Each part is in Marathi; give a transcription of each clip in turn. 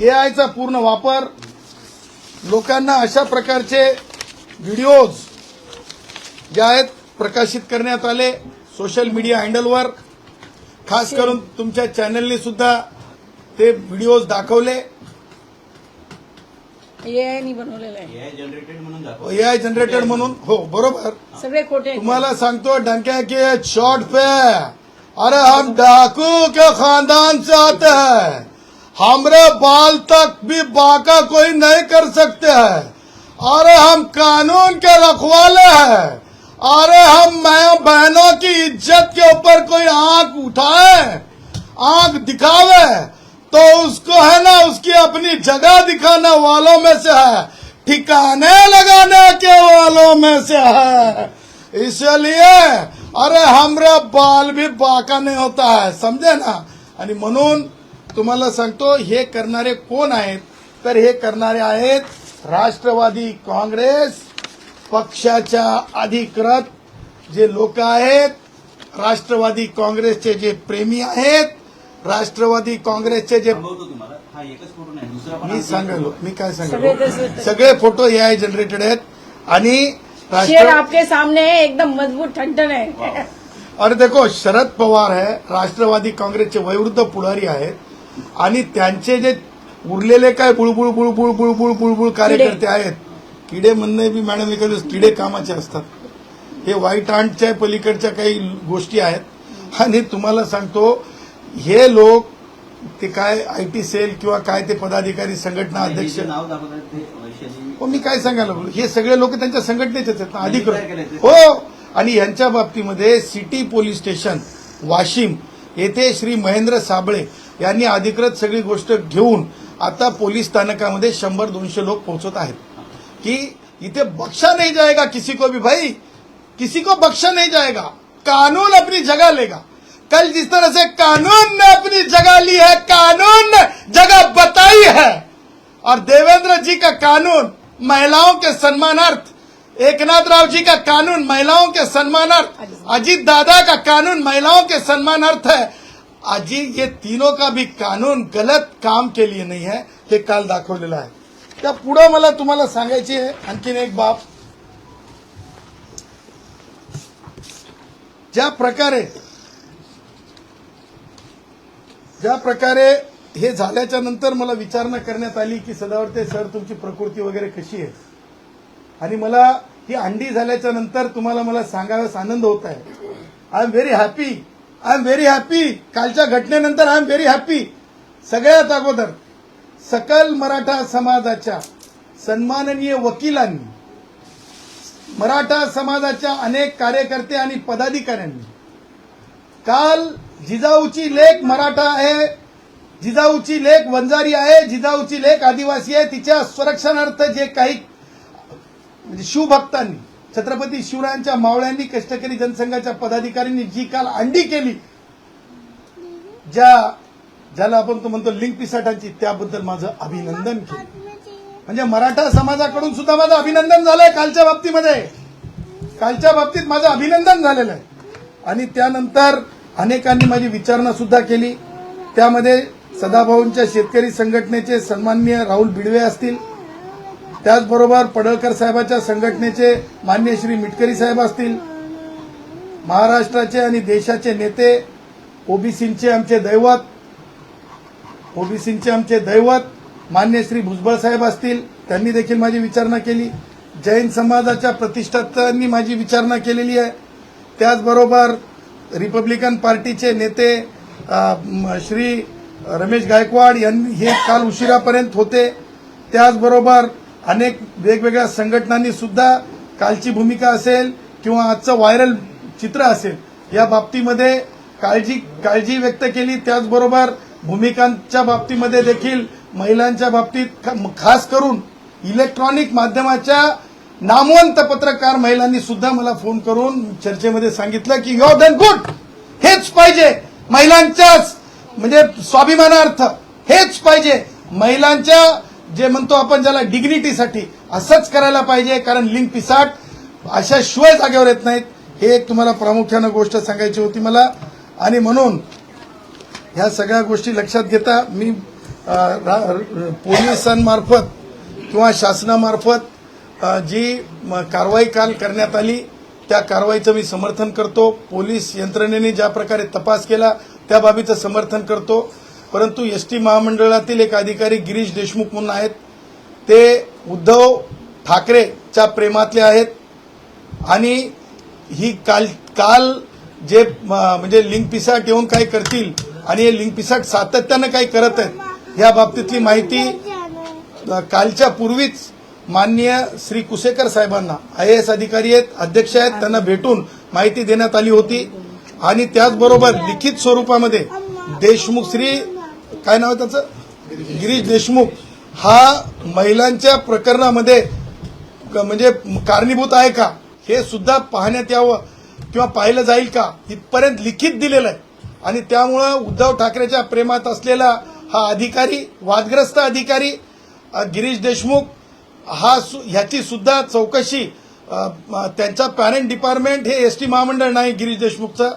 एआयचा पूर्ण वापर. लोकांना अशा प्रकारचे व्हिडिओज जे आहेत प्रकाशित करण्यात आले सोशल मीडिया हँडलवर. खास करून तुमच्या चॅनलने सुद्धा ते व्हिडिओज दाखवले. ए नी बनवलेलं आहे. एआय जनरेटेड म्हणून दाखव एआय जनरेटेड म्हणून. हो बरोबर. सगळे खोटे. तुम्हाला सांगतो डंके के शॉर्ट पे. अरे हम डाकू के खानदान से आते हैं. हमरे बाल तक भी बाका कोई नहीं कर सकते हैं। अरे हम कानून के रखवाले हैं। अरे हम मैं बहनों की इज़्ज़त के ऊपर कोई आँख उठाए, आँख दिखावे तो उसको है ना उसकी अपनी जगह दिखाने वालों में से है, ठिकाने लगाने के वालों में से है। इसलिए, अरे हमरे बाल भी बाका नहीं होता है, समझे ना? आणि म्हणून तुम्हाला सांगतो हे करणारे कोण आहेत? तर हे करणारे आहेत राष्ट्रवादी काँग्रेस पक्षाच्या अधिकृत जे लोक आहेत राष्ट्रवादी काँग्रेसचे जे प्रेमी आहेत राष्ट्रवादी काँग्रेसचे जे थांबवतो तुम्हाला. हा एकच फोटो नाही दुसरा पण मी सांगालो मी काय सांगालो. सगळे फोटो ए आय जनरेटेड आहेत. आणि आपके सामने है एकदम मजबूत ठणठण है. अरे देखो शरद पवार आहे राष्ट्रवादी काँग्रेसचे वयोवृद्ध पुढारी आहेत. आणि त्यांचे जे उरलेले काय बुळबुळ बुळबुळ बुळबुळ बुळबुळ कार्यकर्ते आहेत किडे म्हणणे बी मॅडम एखादे किडे कामाचे असतात. हे व्हाईट आंटच्या पलीकडच्या काही गोष्टी आहेत. आणि तुम्हाला सांगतो हे लोक ते काय आय टी सेल किंवा काय ते पदाधिकारी संघटना अध्यक्ष हो मी काय सांगायला हे सगळे लोक त्यांच्या संघटनेचेच आहेत ना अधिकृत? हो आणि यांच्या बाबतीमध्ये सिटी पोलीस स्टेशन वाशिम येथे श्री महेंद्र साबळे यांनी अधिकृत सगळी गोष्ट घेऊन आता पोलीस स्थानकामध्ये शंभर दोनशे लोक पोहोचत आहेत. कि इथे बख्शा नहीं जाएगा किसी को भी भाई. किसी को बख्शा नहीं जाएगा कानून अपनी जगह लेगा. कल जिस तरह से कानून ने अपनी जगह ली है कानून ने जगह बताई है. और देवेंद्र जी का कानून महिलाओं के सम्मानार्थ एकनाथ राव जी का कानून महिलाओं के सम्मानार्थ अजीत दादा का कानून महिलाओं के सम्मानार्थ है. आजी ये तीनों का भी कानून गलत काम के लिए नहीं है हे काल दाखवलेलं आहे त्या पुढं मला तुम्हाला सांगायची आहे आणखीन एक बाब. ज्या प्रकारे ज्या प्रकारे हे झाल्याच्यानंतर मला विचारणा करण्यात आली की सदावर्ते सर तुमची प्रकृती वगैरे कशी आहे? आणि मला ही अंडी झाल्याच्यानंतर तुम्हाला मला सांगाव्यास आनंद होत आहे. I am very happy I am very happy कालच्या घटनेनंतर आय एम व्हेरी हॅपी सगळ्यात अगोदर सकल मराठा समाजाच्या सन्माननीय वकिलांनी मराठा समाजाच्या अनेक कार्यकर्ते आणि पदाधिकाऱ्यांनी काल जिजाऊची लेख मराठा आहे जिजाऊची लेख वंजारी आहे जिजाऊची लेख आदिवासी आहे तिच्या संरक्षणार्थ जे काही म्हणजे शिवभक्तांनी छत्रपती शिवरायांच्या मावळ्यांनी कष्टकरी जनसंघाच्या पदाधिकाऱ्यांनी जी काल अंडी केली ज्या ज्याला आपण तो म्हणतो लिंक पिसाटांची त्याबद्दल माझं अभिनंदन केलं. म्हणजे मराठा समाजाकडून सुद्धा माझं अभिनंदन झालंय कालच्या बाबतीमध्ये. कालच्या बाबतीत माझं अभिनंदन झालेलं आहे. आणि त्यानंतर अनेकांनी माझी विचारणा सुद्धा केली. त्यामध्ये सदाभाऊंच्या शेतकरी संघटनेचे सन्माननीय राहुल बिडवे असतील त्याचबरोबर पडळकर साहेबाच्या संघटनेचे मान्य श्री मिटकरी साहेब असतील महाराष्ट्राचे आणि देशाचे नेते ओबीसींचे आमचे दैवत ओबीसींचे आमचे दैवत मान्य श्री भुजबळ साहेब असतील त्यांनी देखील माझी विचारणा केली. जैन समाजाच्या प्रतिष्ठातांनी माझी विचारणा केलेली आहे. त्याचबरोबर रिपब्लिकन पार्टीचे नेते श्री रमेश गायकवाड यांनी हे काल उशिरापर्यंत होते. त्याचबरोबर अनेक वेगवेगळ्या संघटनांनी सुद्धा कालची भूमिका असेल किंवा आजचं व्हायरल चित्र असेल या बाबतीमध्ये काळजी काळजी व्यक्त केली. त्याचबरोबर भूमिकांच्या बाबतीमध्ये देखील महिलांच्या बाबतीत ख- खास करून इलेक्ट्रॉनिक माध्यमाच्या नामवंत पत्रकार महिलांनी सुद्धा मला फोन करून चर्चेमध्ये सांगितलं की युअर डन गुड हेच पाहिजे महिलांच्याच म्हणजे स्वाभिमानार्थ हेच पाहिजे महिलांच्या जे म्हणतो आपण ज्याला डिग्निटीसाठी असंच करायला पाहिजे कारण लिंग पिसाट अशा शिवाय जागेवर येत नाहीत. हे एक तुम्हाला प्रामुख्यानं गोष्ट सांगायची होती मला. आणि म्हणून ह्या सगळ्या गोष्टी लक्षात घेता मी रा- पोलिसांमार्फत किंवा शासनामार्फत जी म, कारवाई काल करण्यात आली त्या कारवाईचं मी समर्थन करतो. पोलीस यंत्रणेने ज्या प्रकारे तपास केला त्या बाबीचं समर्थन करतो. परंतु एस टी महामंडळातील एक अधिकारी गिरीश देशमुख म्हणून आहेत. ते उद्धव ठाकरेच्या प्रेमातले आहेत. आणि ही काल काल जे म्हणजे लिंक पिसाट येऊन काही करतील आणि हे लिंक पिसाट सातत्यानं काही करत आहेत या बाबतीतली माहिती कालच्या पूर्वीच माननीय श्री कुसेकर साहेबांना आय एस अधिकारी आहेत अध्यक्ष आहेत त्यांना भेटून माहिती देण्यात आली होती. आणि त्याचबरोबर लिखित स्वरूपामध्ये देशमुख श्री काय नाव आहे त्याचं? गिरीश देशमुख. हा महिलांच्या प्रकरणामध्ये क- म्हणजे कारणीभूत आहे का? हे सुद्धा पाहण्यात यावं किंवा पाहिलं जाईल का? इथपर्यंत लिखित दिलेलं आहे. आणि त्यामुळं उद्धव ठाकरेच्या प्रेमात असलेला हा अधिकारी वादग्रस्त अधिकारी गिरीश देशमुख हा सु- ह्याची सुद्धा चौकशी त्यांचा पॅरेंट डिपार्टमेंट हे एस टी महामंडळ नाही गिरीश देशमुखचं.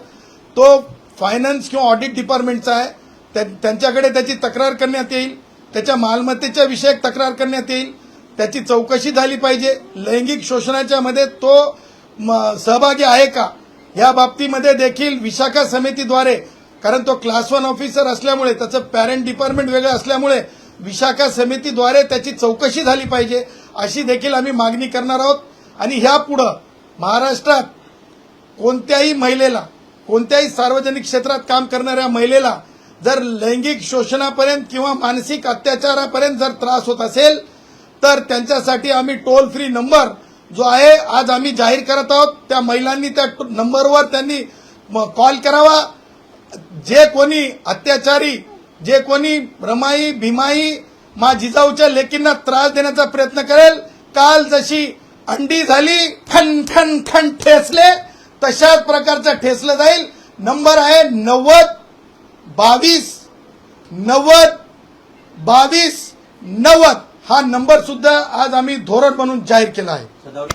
तो फायनान्स किंवा ऑडिट डिपार्टमेंटचा आहे. त्यांच्याकडे त्याची तक्रार करण्यात येईल. त्याच्या मालमत्तेच्या विषयक तक्रार करण्यात येईल. त्याची चौकशी झाली पाहिजे. लैंगिक शोषणाच्या मध्ये तो म, सहभागी आहे का? या बाबतीमध्ये देखील विशाखा समितीद्वारे कारण तो क्लास वन ऑफिसर असल्यामुळे त्याचं पॅरेंट डिपार्टमेंट वेगळं असल्यामुळे विशाखा समितीद्वारे त्याची चौकशी झाली पाहिजे. अशी देखील आम्ही मागणी करणार आहोत. आणि ह्यापुढं महाराष्ट्रात कोणत्याही महिलेला कोणत्याही सार्वजनिक क्षेत्रात काम करणाऱ्या महिलेला जर लैंगिक शोषणापर्यंत किंवा मानसिक अत्याचारापर्यंत जर त्रास होत असेल तर त्यांच्यासाठी आम्ही टोल फ्री नंबर जो आहे आज आम्ही जाहीर करत आहोत. त्या महिलांनी त्या टो- नंबरवर त्यांनी म- कॉल करावा. जे कोणी अत्याचारी जे कोणी रमाई भीमाई मा जिजाऊच्या लेकींना त्रास देण्याचा प्रयत्न करेल काल जशी अंडी झाली ठण ठण ठण ठेसले तशाच प्रकारचं ठेसलं जाईल. नंबर आहे नव्वद बावीस नव्वद बावीस नव्वद हा नंबर सुद्धा आज आम्ही धोरण म्हणून जाहीर केला आहे.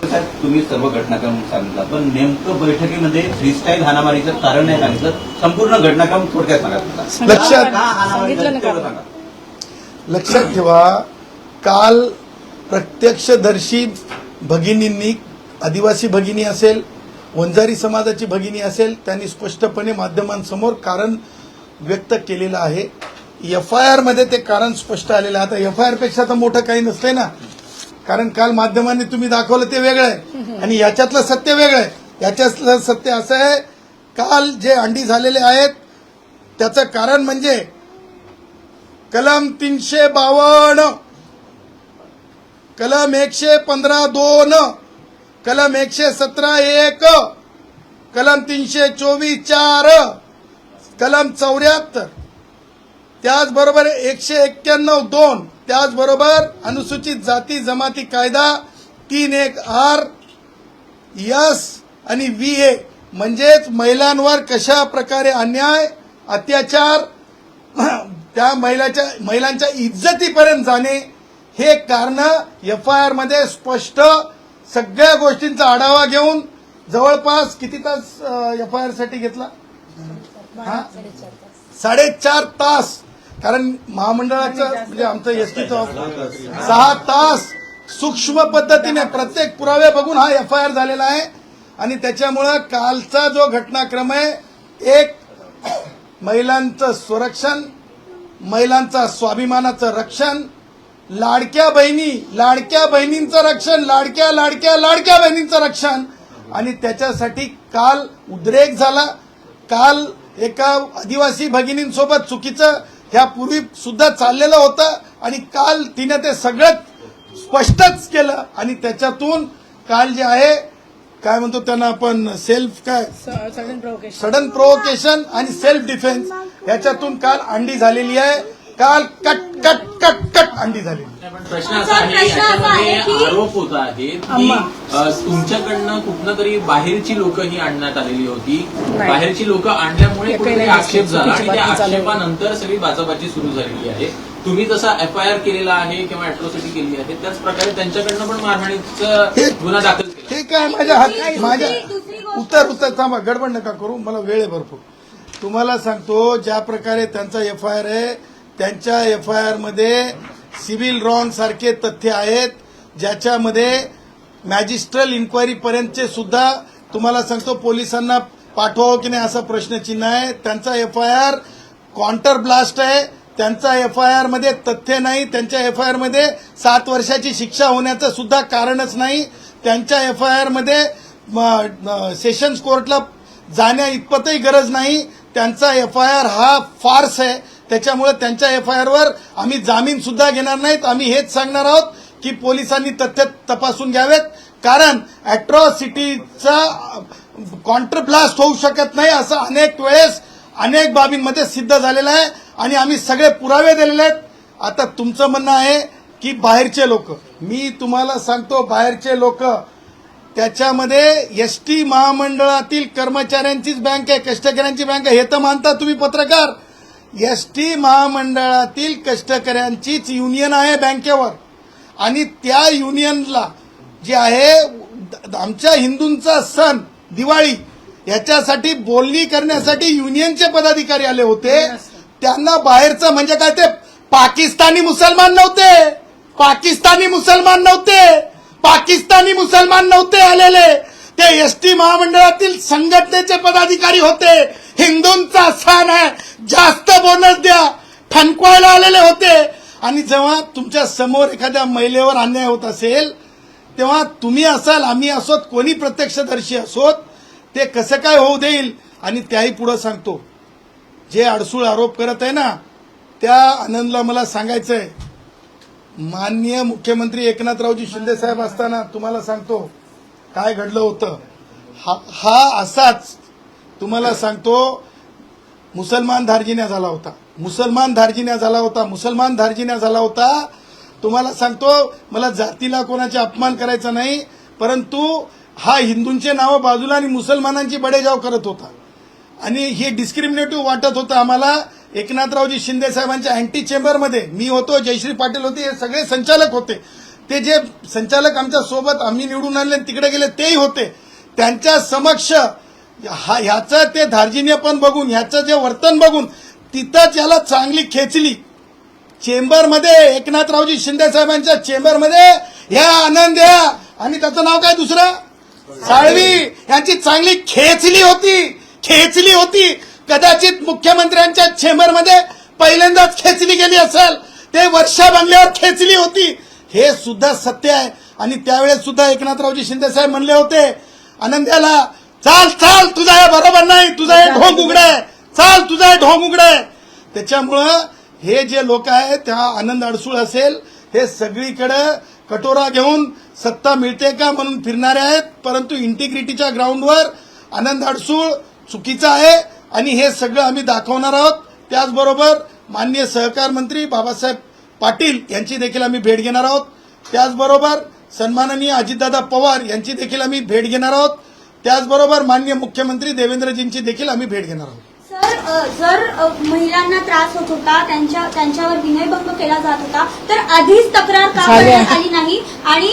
साहेब तुम्ही सर्व घटनाक्रम सांगितला पण नेमकं बैठकीमध्ये फ्रीस्टाईल हाणामारीचं कारण नाही सांगितलं संपूर्ण घटनाक्रम थोडक्यात सांगा. लक्षात लक्षात ठेवा काल प्रत्यक्षदर्शी भगिनींनी आदिवासी भगिनी असेल वंजारी समाजाची भगिनी असेल त्यांनी स्पष्टपणे माध्यमांसमोर कारण व्यक्त केलेलं आहे. एफ आयमध्ये ते कारण स्पष्ट आलेलं आहे. आता एफ आय आरपेक्षा तर मोठं काही नसतंय ना. कारण काल माध्यमांनी तुम्ही दाखवलं ते वेगळं आहे. आणि याच्यातलं सत्य वेगळं आहे. याच्यातलं सत्य असं आहे काल जे अंडी झालेले आहेत त्याचं कारण म्हणजे कलम तीनशे बावन्न कलम एकशे पंधरा दोन कलम एकशे सतरा एक कलम तीनशे चोवीस चार कलम चौऱ्याहत्तर. त्याचबरोबर एकशे एक्क्याण्णव दोन त्याचबरोबर अनुसूचित जाती जमाती कायदा तीन एक आर यस आणि व्ही ए. म्हणजेच महिलांवर कशा प्रकारे अन्याय अत्याचार त्या महिलाच्या महिलांच्या इज्जतीपर्यंत जाणे हे कारण एफ आय आरमध्ये स्पष्ट सगळ्या गोष्टींचा आढावा घेऊन जवळपास किती तास एफ आय आरसाठी घेतला? हा? साडेचार तास. कारण महामंडळाचं म्हणजे आमचं एसटीचं सहा तास. सूक्ष्म पद्धतीने प्रत्येक पुरावे बघून हा एफ आय आर झालेला आहे. आणि त्याच्यामुळं कालचा जो घटनाक्रम आहे एक महिलांचं संरक्षण महिलांचा स्वाभिमानाचं रक्षण लाडक्या बहिणी लाडक्या बहिणींचं रक्षण लाडक्या लाडक्या लाडक्या बहिणींचं रक्षण. आणि त्याच्यासाठी काल उद्रेक झाला. काल एका आदिवासी भगिनींसोबत चुकीचं ह्यापूर्वी सुद्धा चाललेलं होतं आणि काल तिने ते सगळं स्पष्टच केलं आणि त्याच्यातून काल जे आहे काय म्हणतो त्यांना आपण सेल्फ काय? सडन प्रोवोकेशन आणि सेल्फ डिफेन्स याच्यातून काल अंडी झालेली आहे. काल कट कट कट कट अंडी आहे. पण प्रश्न असा आहे याच्यामध्ये आरोप होत आहेत की. अ, तुमच्याकडनं कुठनं तरी बाहेरची लोक ही आणण्यात आलेली होती. बाहेरची लोक आणल्यामुळे कुठेतरी. आक्षेप झाला आणि त्या आहे. आक्षेपानंतर सगळी बाचाबाची सुरू झालेली आहे तुम्ही जसा एफ आय आर केलेला आहे किंवा अॅट्रॉसिटी केली आहे त्याच प्रकारे त्यांच्याकडनं पण मारहाणीचा हे- गुन्हा दाखल केला हे काय माझ्या हात माझ्या उत्तर उत्तर थांबा गडबड नका करू मला वेळ आहे भरपूर तुम्हाला सांगतो ज्या प्रकारे त्यांचा एफ आय आर आहे त्यांच्या एफ आय आरमध्ये सिव्हिल रॉनसारखे तथ्य आहेत. ज्याच्यामध्ये मॅजिस्ट्रल इन्क्वायरीपर्यंतचे सुद्धा तुम्हाला सांगतो पोलिसांना पाठवावं की नाही असा प्रश्नचिन्ह आहे. त्यांचा F I R counter blast आहे. त्यांचा एफ आय आरमध्ये तथ्य नाही. त्यांच्या एफ आय आरमध्ये सात वर्षाची शिक्षा होण्याचं सुद्धा कारणच नाही. त्यांच्या एफ आय आरमध्ये सेशन्स कोर्टला जाण्या इतपतही गरज नाही. त्यांचा एफ आय आर हा फार्स आहे. त्याच्यामुळे त्यांच्या एफ आय आरवर आम्ही जामीन सुद्धा घेणार नाहीत. आम्ही हेच सांगणार आहोत की पोलिसांनी तथ्य तपासून घ्यावेत. कारण अॅट्रॉसिटीचा कॉन्ट्रब्लास्ट होऊ शकत नाही असं अनेक वेळेस अनेक बाबींमध्ये सिद्ध झालेलं आहे आणि आम्ही सगळे पुरावे दिलेले आहेत. आता तुमचं म्हणणं आहे की बाहेरचे लोक मी तुम्हाला सांगतो बाहेरचे लोक त्याच्यामध्ये एस टी महामंडळातील कर्मचाऱ्यांचीच बँक आहे कष्टकऱ्यांची बँक आहे. हे तर मानता तुम्ही पत्रकार. एस टी महामंडळातील कष्टकऱ्यांचीच युनियन आहे बँकेवर. आणि त्या युनियनला जे आहे आमच्या हिंदूंचा सण दिवाळी याच्यासाठी बोलणी करण्यासाठी युनियनचे पदाधिकारी आले होते. त्यांना बाहेरचं म्हणजे काय ते पाकिस्तानी मुसलमान नव्हते. पाकिस्तानी मुसलमान नव्हते. पाकिस्तानी मुसलमान नव्हते आलेले. ते एस टी महामंडळातील संघटनेचे पदाधिकारी होते. हिंदूंचा सण आहे. जास्त बोनस द्या. फणकवायला आलेले होते. आणि जेव्हा तुमच्यासमोर एखाद्या महिलेवर अन्याय होत असेल तेव्हा तुम्ही असाल आम्ही असोत कोणी प्रत्यक्षदर्शी असोत ते कसं काय होऊ देईल? आणि त्याही पुढं सांगतो. जे अडसूळ आरोप करत आहे ना त्या आनंदला मला सांगायचं आहे माननीय मुख्यमंत्री एकनाथरावजी शिंदे साहेब असताना तुम्हाला सांगतो काय घडलं होतं. हा हा असाच तुम्हाला सांगतो मुसलमान धार्जिन्या झाला होता. मुसलमान धार्जिन्या झाला होता मुसलमान धार्जिन्या झाला होता. तुम्हाला सांगतो मला जातीला कोणाचे अपमान करायचा नाही परंतु हा हिंदूंचे नावं बाजूला आणि मुसलमानांची बडेजाव करत होता. आणि हे डिस्क्रिमिनेटिव्ह वाटत होतं आम्हाला. एकनाथरावजी शिंदे साहेबांच्या अँटी चेंबरमध्ये मी होतो जयश्री पाटील होते हे सगळे संचालक होते. ते जे संचालक आमच्यासोबत आम्ही निवडून आणले तिकडे गेले तेही होते. त्यांच्या समक्ष हा ह्याचं ते धार्जिन्यपण बघून ह्याचं जे वर्तन बघून तिथंच याला चांगली खेचली. चेंबरमध्ये एकनाथरावजी शिंदे साहेबांच्या चेंबरमध्ये ह्या आनंद या. आणि त्याचं नाव काय दुसरं? साळवी. यांची चांगली खेचली होती खेचली होती. कदाचित मुख्यमंत्र्यांच्या चेंबरमध्ये पहिल्यांदाच खेचली गेली असेल. ते वर्षा बनल्यावर खेचली होती. हे सुद्धा सत्य आहे. आणि त्यावेळेस सुद्धा एकनाथरावजी शिंदे साहेब म्हणले होते आनंद्याला चाल चाल तुझा हे बरोबर नाही तुझा हे ढोंग उघडाय चाल तुझा हे ढोंग उघडाय त्याच्यामुळं हे जे लोक आहेत त्या आनंद अडसूळ असेल हे सगळीकडे कटोरा घेऊन सत्ता मिळते का म्हणून फिरणारे आहेत परंतु इंटिग्रिटीच्या ग्राउंडवर आनंद अडसूळ चुकीचा आहे आणि हे सगळं आम्ही दाखवणार आहोत. त्याचबरोबर माननीय सहकार मंत्री बाबासाहेब पाटील यांची देखील आम्ही भेट घेणार आहोत. त्याचबरोबर सन्माननीय अजितदादा पवार यांची देखील आम्ही भेट घेणार आहोत. त्याचबरोबर माननीय मुख्यमंत्री देवेंद्रजींची देखील आम्ही भेट घेणार आहोत. सर जर महिलांना त्रास होत होता त्यांच्या त्यांच्यावर विनयभंग केला जात होता तर आधीच तक्रार का. करण्यात आली नाही? आणि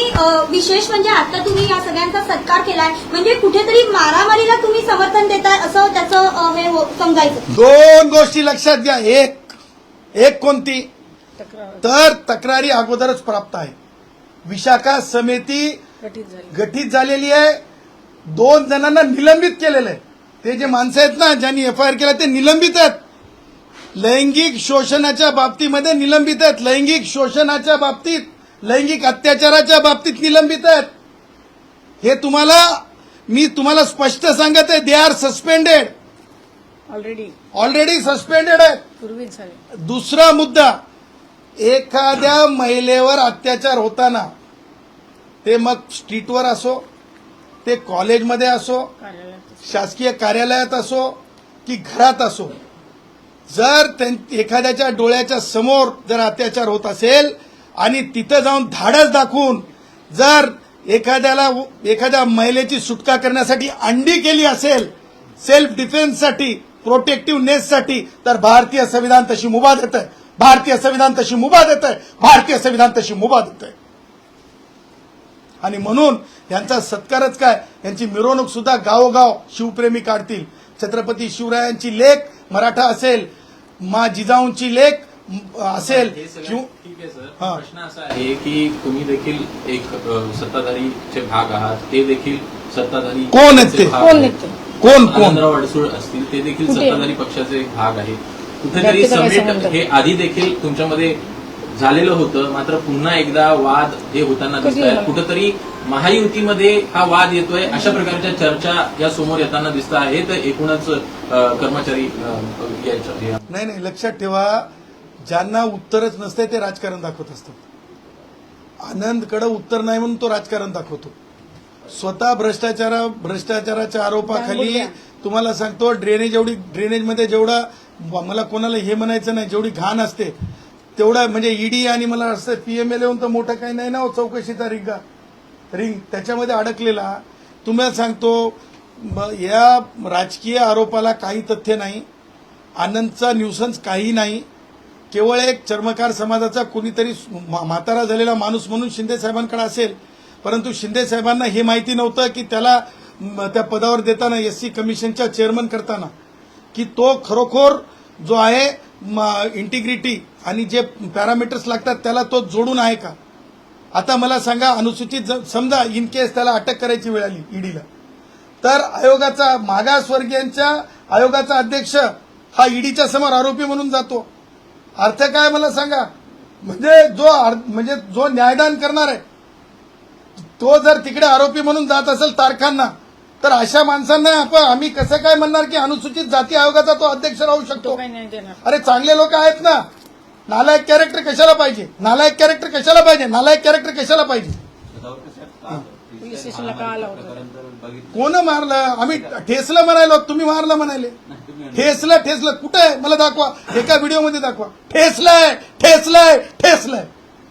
विशेष म्हणजे आता तुम्ही या सगळ्यांचा सत्कार केलाय म्हणजे कुठेतरी मारामारीला तुम्ही समर्थन देताय असं त्याचं हे हो- समजायचं. दोन गोष्टी लक्षात घ्या. एक एक कोणती? तक्रार. तर तक्रारी अगोदरच प्राप्त आहे. विशाखा समिती गठीत झाली. गठीत झालेली आहे. दोन जणांना निलंबित केलेलं आहे. ते जे माणसं आहेत ना ज्यांनी एफ आय आर केला ते निलंबित आहेत. लैंगिक शोषणाच्या बाबतीमध्ये निलंबित आहेत. लैंगिक शोषणाच्या बाबतीत लैंगिक अत्याचाराच्या बाबतीत निलंबित आहेत. हे तुम्हाला मी तुम्हाला स्पष्ट सांगत आहे they are suspended already already suspended आहेत. दुसरा मुद्दा एखाद्या महिलेवर अत्याचार होताना ते मग स्ट्रीटवर असो ते कॉलेजमध्ये असो शासकीय कार्यालयात असो की घरात असो जर एखाद्याच्या डोळ्याच्या समोर जर अत्याचार होत असेल आणि तिथं जाऊन धाडस दाखवून जर एखाद्याला एखाद्या महिलेची सुटका करण्यासाठी अंडी केली असेल सेल्फ डिफेन्ससाठी प्रोटेक्टिव्ह नेससाठी तर भारतीय संविधान तशी मुभा देत आहे. भारतीय संविधान तशी मुभा देत आहे. भारतीय संविधान तशी मुभा देत आहे. आणि म्हणून यांचा सत्कारच काय यांची मिरवणूक सुद्धा गावोगाव शिवप्रेमी काढतील छत्रपती शिवरायांची लेख मराठा असेल मा जिजाऊंची लेख असेल हे ठीक आहे सर हा. प्रश्न असा आहे की तुम्ही देखील एक अ, सत्ताधारीचे भाग आहात ते देखील सत्ताधारी कोण आहेत ते? भाग कोण आहेत. कोण अडसूळ असतील ते देखील? सत्ताधारी पक्षाचे एक भाग आहे कुठेतरी समिट? हे आधी देखील तुमच्यामध्ये झालेलं होतं मात्र पुन्हा एकदा वाद हे होताना दिसत आहेत? कुठेतरी महायुतीमध्ये हा वाद येतोय अशा प्रकारच्या चर्चा या समोर येताना दिसत आहेत एकूणच अ, कर्मचारी नाही नाही लक्षात ठेवा ज्यांना उत्तरच नसते ते राजकारण दाखवत असतात आनंदकडे उत्तर नाही म्हणून तो राजकारण दाखवतो स्वतः भ्रष्टाचारा भ्रष्टाचाराच्या आरोपाखाली. तुम्हाला सांगतो ड्रेनेज एवढी ड्रेनेजमध्ये जेवढा मला कोणाला हे म्हणायचं नाही जेवढी घाण असते तेवढा म्हणजे ईडी आणि मला असं पी एम एल येऊन तर मोठं काही नाही ना हो, चौकशीचा रिंगा. रिंग त्याच्यामध्ये अडकलेला. तुम्हाला सांगतो या राजकीय आरोपाला काही तथ्य नाही. आनंदचा न्यूसन्स काही नाही. केवळ एक चर्मकार समाजाचा कुणीतरी मा- म्हातारा झालेला माणूस म्हणून शिंदे साहेबांकडे असेल. परंतु शिंदे साहेबांना हे माहिती नव्हतं की त्याला त्या पदावर देताना एस सी कमिशनच्या चेअरमन करताना. की तो खरोखर जो आहे इंटिग्रिटी आणि जे पॅरामीटर्स लागतात त्याला तो जोडून आहे का? आता मला सांगा अनुसूचित समजा इन केस त्याला अटक करायची वेळ आली ईडीला तर आयोगाचा मागासवर्गीयांच्या आयोगाचा अध्यक्ष हा ईडीच्या समोर आरोपी म्हणून जातो. अर्थ काय मला सांगा? म्हणजे जो म्हणजे जो न्यायदान करणार आहे तो जर तिकडे आरोपी म्हणून जात असेल तारखांना तर अशा माणसांना आपण आम्ही कसं काय म्हणणार की अनुसूचित जाती आयोगाचा तो अध्यक्ष राहू शकतो? अरे चांगले लोक आहेत ना. नालायक कॅरेक्टर कशाला पाहिजे? नालायक कॅरेक्टर कशाला पाहिजे? नालायक कॅरेक्टर कशाला पाहिजे. कोण मारलं? आम्ही ठेसलं म्हणायलो तुम्ही मारलं म्हणाले. ठेसलं ठेसलं. कुठे आहे? मला दाखवा. एका व्हिडिओमध्ये दाखवा. ठेसलंय ठेसलंय ठेसलंय.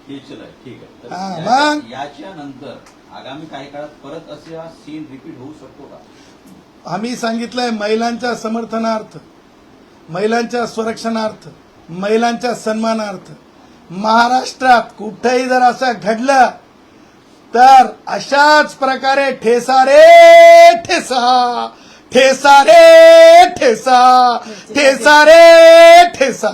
ठीक आहे, हा, याच्या- नंतर आगामी काही काळात परत असे सीन रिपीट होऊ शकतो का? आम्ही सांगितलंय महिलांच्या समर्थनार्थ महिलांच्या संरक्षणार्थ. महिलांच्या सन्मानार्थ महाराष्ट्रात कुठेही जर असं घडलं तर अशाच प्रकारे ठेसा रे ठेसा ठेसा रे ठेसा ठेसा रे ठेसा.